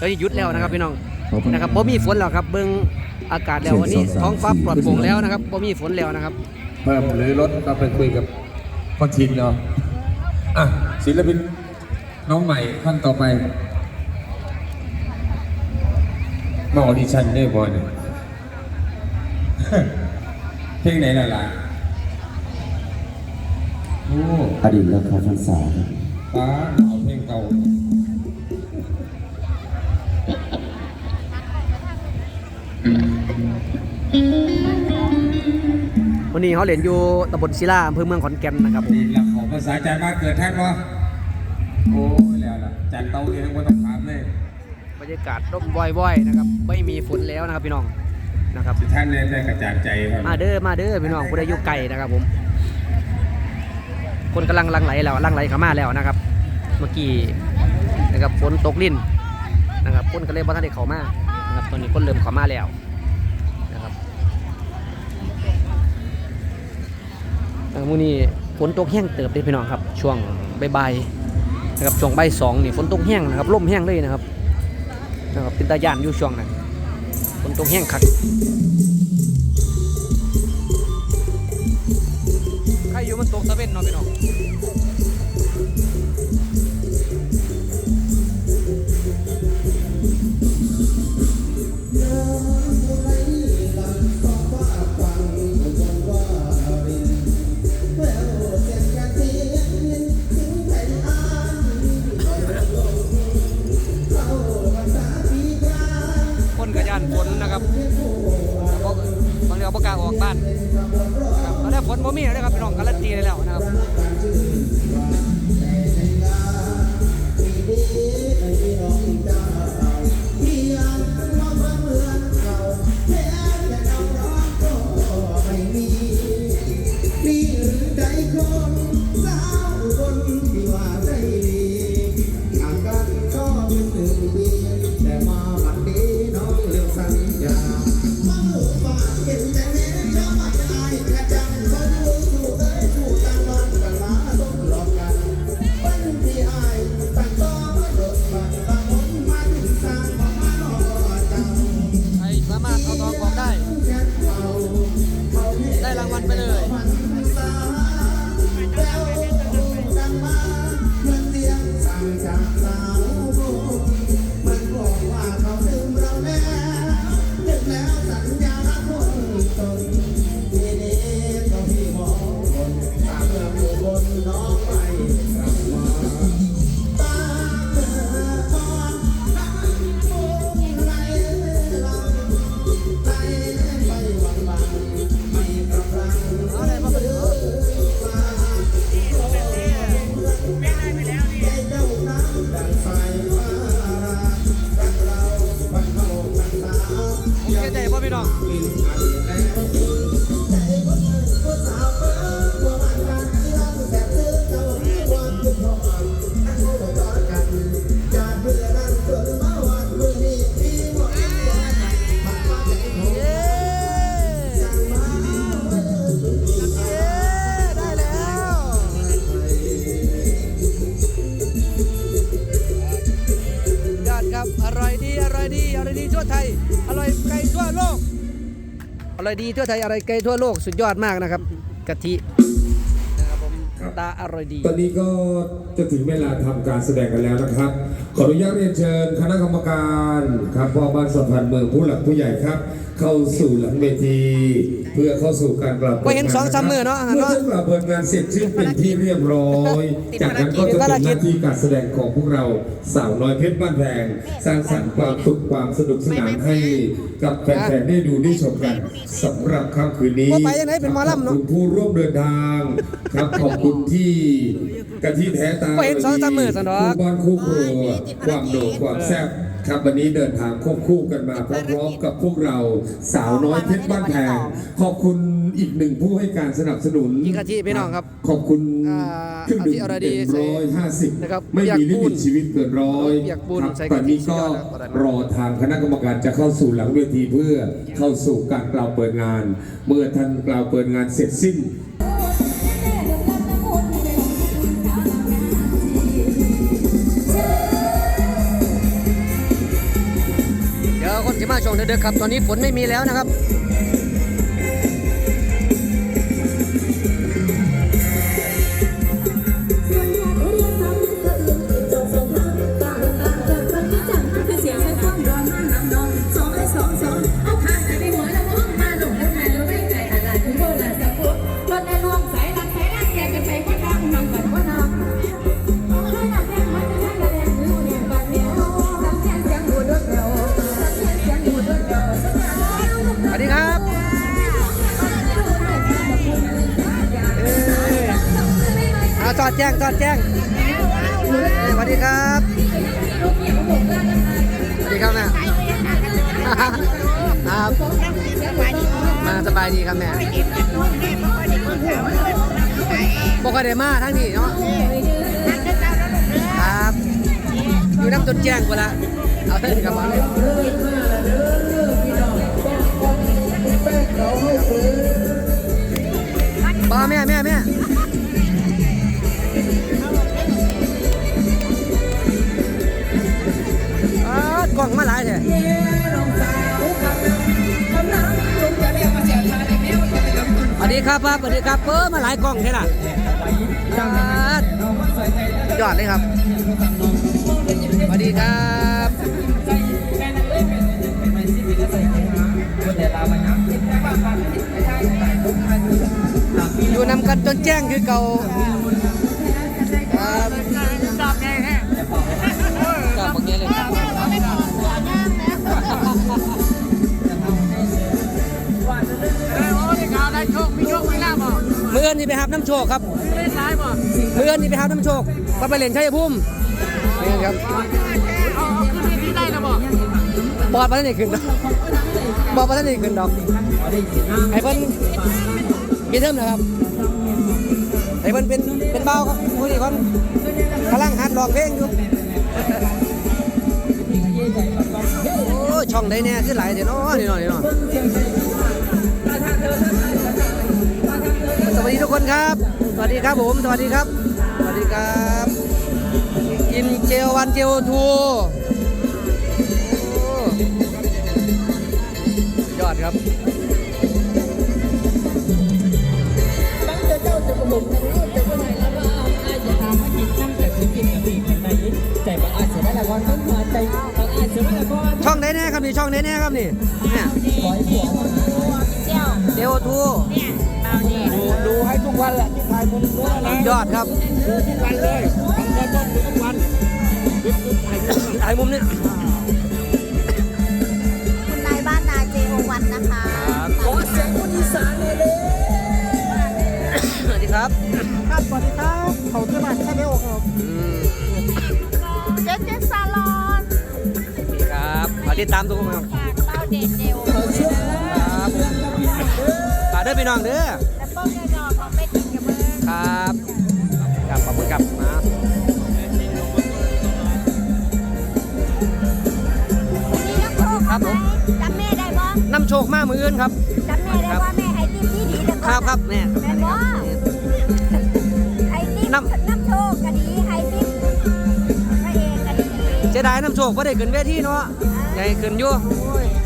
อนนี้หยุดแล้วนะครับพี่น้องขอบคุณนะครับบ่มีฝนแล้วครับเบิ่งอากาศแล้ววันนี้เชิญสองสามท้องฟ้าปลอดโปร่งแล้วนะครับบ่มีฝนแล้วนะครับเพิ่มหรือลดก็ไปคุยกับพ่อทินเนาะอะศิลปินน้องใหม่ท่านต่อไปมาออดิชั่นได้บอลยเพลงไหนล่ะล่ะโอ้อดีตและเขาพรรษาครับป้าเอาเพลงเก่า วันนี้เขาเล่นอยู่ตำบลศิลาอำเภอเมืองขอนแก่นนะครับผมนี่หลักของภาษาใจมานเกิดท่านวะโอ้ยแล้วล่ะจันเตาเรียนไม่ต้องถามเลยบรรยากาศร่มว่อยๆนะครับไม่มีฝนแล้วนะครับพี่น้องนะครับท่านเรียนได้กระจ่างใจครับมาเด้อมาเด้อพี่น้องผู้ใดอยู่ไกลนะครับผม คนกำลังลังไหลแล้วลังไหลเข้ามาแล้วนะครับ เมื่อกี้นะครับฝนตกลิ้นนะครับคนก็เลยบ่ทันได้เข้ามานะครับ ตอนนี้คนเริ่มเข้ามาแล้วนะครับอ่อมื้อนี้ฝนตกแห้งเติบเด้พี่น้องครับ ช่วงบ่ายๆนะครับช่วงบ่ายสองนี่ฝนตกแห้งนะครับลมแห้งเลยนะครับนะครับเป็นตาย่านอยู่ช่วงนั้นฝนตกแห้งคักใครอยู่มันตกตะเวนเนาะพี่น้อง ฝนนะครับเพราะบางเรื่องประกาศออกบ้านนะครับแล้วฝนบ่มีเลยครับพี่น้องการันตีได้แล้วนะครับ ป่ะพี่น้องเร่อยดีทั่วไทยอร่อยไกลทั่วโลกสุดยอดมากนะครับกะทิ นะครับผมตาอร่อยดี ตอนนี้ก็จะถึงเวลาทำการแสดงกันแล้วนะครับ ขออนุญาตเรียนเชิญคณะกรรมการครับพ่อบ้านสัมพันธ์เมืองผู้หลักผู้ใหญ่ครับ เข้าสู่หลังเวที เพื่อเข้าสู่การกลับก็เห็นสองสามมื้อเนาะเมื่อทุกกลับเปิดงานเสร็จสิ้นเป็นที่เรียบร้อยติดจากนั้นก็จะภารเป็นหกิจน้าที่การแสดงของพวกเราสาวน้อยเพชรบ้านแพงสร้างสรรค์ความสุขความสนุกสนานให้กับแฟนๆได้ดูได้ชมกันสำหรับค่ำคืนนี้ว่าไปยังไงเป็นหมอลำเนอะขอบคุณผู้ร่วมเดินทางครับขอบคุณที่กะทิแท้ตาก็เห็นสองสามมื้อซะเนาะคู่บ้านคู่ครัวความโด่งความแซ่บครับวันนี้เดินทางควบคู่กันมาพร้อมๆกับพวกเราสาวน้อยเพชรบ้านแพงขอบคุณอีกหนึ่งผู้ให้การสนับสนุนอีกกะทิพี่น้องครับ ขอบคุณอ่าเครื่องดื่มเอาที่อะไรดีเต็มร้อยห้าสิบนะครับไม่มีลิมิตชีวิตเกินร้อยเปียกปูนครับใส่ตอนนี้กะทิก็สุดยอดแล้วตอนนั้นรอทางคณะกรรมการจะเข้าสู่หลังเวทีเพื่อเข้าสู่การกล่าวเปิดงาน เมื่อท่านกล่าวเปิดงานเสร็จสิ้น งเด้อครับ ตอนนี้ฝนไม่มีแล้วนะครับ อาจอดแจ้งจอดแจ้งสวัสดีครับสวัสดีครับแม่ครับมาสบายดีครับแม่บอกว่าได้มาทั้งนี้เนาะครับอยู่น้ำจนแจ้งไปละเอาเถอะกลับมาเลยบ้าแม่แม่แม่ ครับครับสวัสดีครับเออมาหลายกล่องแค่ล่ะครับยอดเลยครับสวัสดีครับอยู่นำกันจนแจ้งคือเก่าครับ มือเอินนี่ไปหับน้ำโชคครับมือเอินนี่ไปหับน้ำโชคก็ไปเล่นชัยภูมินี่ครับบอดมาท่านนี่ขึ้นดอกบอดมาท่านนี่ขึ้นดอกไอ้เพิ่นมีเทิมนะครับไอ้เพิ่นเป็นเป็นเบาครับผู้นี้คนกำลังหัดร้องเพลงอยู่โอ้ช่องใดเนี่ยคือหลายเดี๋ยวเนาะนี่เนาะนี่เนาะ สวัสดีทุกคนครับ สวัสดีครับผม สวัสดีครับ สวัสดีครับ กินเจลวันเจลทูยอดครับตั้งแต่เจ้าจะกระบอกจะคนไหนแล้วว่าอาจจะทำให้กินน้ำแต่ถึงกินกับพี่เป็นไรใจบางอาจจะได้ละวันต้องมาใจบางอาจจะไม่ละก่อนช่องไหนแน่ครับนี่ช่องไหนแน่ครับนี่เนี่ยขอให้ผัวมาเจลทู ดูดูให้ทุกวันแหละที่ถ่ายคนรู้นะยอดครับดูทุกวันเลยทำก็ต้องดูทุกวันถ่ายมุมนี้คุณนายบ้านนาเจโอวันนะคะขอเสียงคนอีสานเลยเลยสวัสดีครับครับสวัสดีครับเขาขึ้นมาแค่ไม่โอครับอืมเจเจซาลอนนี่ครับขอติดตามทุกคนครับฝากเต้าเดเจลครับฝาก เด้อพี่น้องเด้อและป้องกันนอนของเม็ดกินกับมือครับครับขอบคุณครับมานี่น้ำโชคไหมจำแม่ได้บ่น้ำโชคมามืออื่นครับ จำแม่ได้ว่าแม่ให้ติ๊บที่ดีแต่ครับครับแม่แม่บ่ให้ติ๊บน้ำน้ำโชคก็ดีให้ติ๊บพระเอกก็ดีเจไดายน้ำโชคไ่ได้ขึ้นเวทีเนาะใหญ่ขึ้นอยู่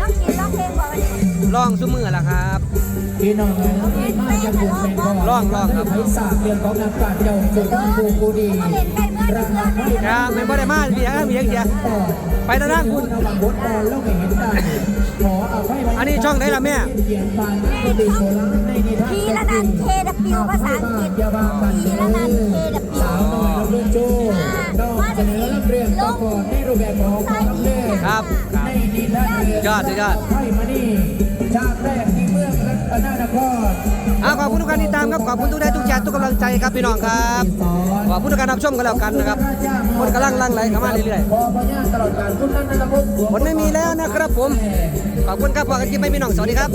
น้องกินร้องเพลงบ่วันนี้ร้องซุมือล่ะครับ พี่น้องเอ๋ยมาจากบุญแม่ก่อนร้องร้องครับไทยศาสตร์เรื่องของนักปราชญ์เจ้าจุดกูกูดีมาเล่นใกล้เมื่อราเดืคาอนไม่นี้ครับไม่บ่ได้มาเสียงเสียงเสียต่อไปทางด้านคุณระวังบดบอลแล้วไม่เห็นตาขอเอาไว้ไว้อันนี้ช่องไหนล่ะแม่เขียนบานก็ดีโบราณในนิทานทีละนัน KW ภาษาอังกฤษทีละนัน KW สาวน้อยรับเรื่องโจ้ดอกเสนอรับเรื่องประกอบในรูปแบบของความเล่นครับครับในนิทานเรื่องยอดสุดยอดไทยมานี่ชาติแรกที่ เอาขอบคุณทุกการติดตามครับขอบคุณทุกท่านทุกแชร์ทุกกำลังใจครับพี่น้องครับขอบคุณทุกการรับชมกันแล้วกันนะครับคนกำลังลังไหลเข้ามาเรื่อยพอพญาตลอดการคนไม่มีแล้วนะครับผม ขอบคุณครับพอกันที่ไม่มีน้องสวัสดีครับ